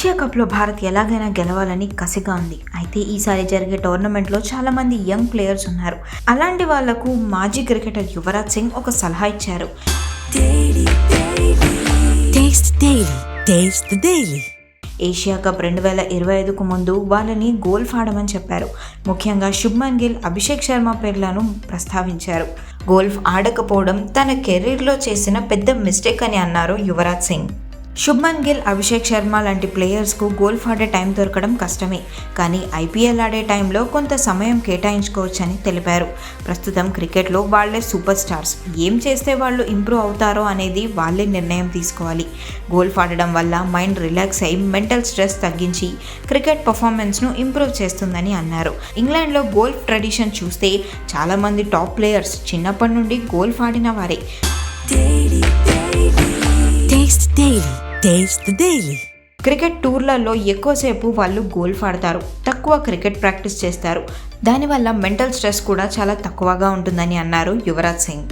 Asia కప్లో భారత్ ఎలాగైనా గెలవాలని కసిగా ఉంది. అయితే ఈసారి జరిగే టోర్నమెంట్లో చాలా మంది యంగ్ ప్లేయర్స్ ఉన్నారు. అలాంటి వాళ్ళకు మాజీ క్రికెటర్ యువరాజ్ సింగ్ ఒక సలహా ఇచ్చారు. ఏషియా కప్ రెండు వేల ఇరవై ఐదుకు ముందు వాళ్ళని గోల్ఫ్ ఆడమని చెప్పారు. ముఖ్యంగా శుభ్మన్ గిల్ అభిషేక్ శర్మ పేర్లను ప్రస్తావించారు. గోల్ఫ్ ఆడకపోవడం తన కెరీర్లో చేసిన పెద్ద మిస్టేక్ అని అన్నారు యువరాజ్ సింగ్. శుభ్మన్ గిల్ అభిషేక్ శర్మ లాంటి ప్లేయర్స్కు గోల్ఫ్ ఆడే టైం దొరకడం కష్టమే. కానీ ఐపీఎల్ ఆడే టైంలో కొంత సమయం కేటాయించుకోవచ్చని తెలిపారు. ప్రస్తుతం క్రికెట్లో వాళ్ళే సూపర్ స్టార్స్ ఏం చేస్తే వాళ్ళు ఇంప్రూవ్ అవుతారో అనేది వాళ్ళే నిర్ణయం తీసుకోవాలి. గోల్ఫ్ ఆడడం వల్ల మైండ్ రిలాక్స్ అయి మెంటల్ స్ట్రెస్ తగ్గించి క్రికెట్ పర్ఫార్మెన్స్ను ఇంప్రూవ్ చేస్తుందని అన్నారు. ఇంగ్లాండ్లో గోల్ఫ్ ట్రెడిషన్ చూస్తే చాలామంది టాప్ ప్లేయర్స్ చిన్నప్పటి నుండి గోల్ఫ్ ఆడిన వారే. Test daily test daily cricket టూర్లలో ఎక్కువసేపు వాళ్ళు గోల్ఫ్ ఆడతారు తక్కువ క్రికెట్ ప్రాక్టీస్ చేస్తారు. దానివల్ల మెంటల్ స్ట్రెస్ కూడా చాలా తక్కువగా ఉంటుందని అన్నారు యువరాజ్ సింగ్.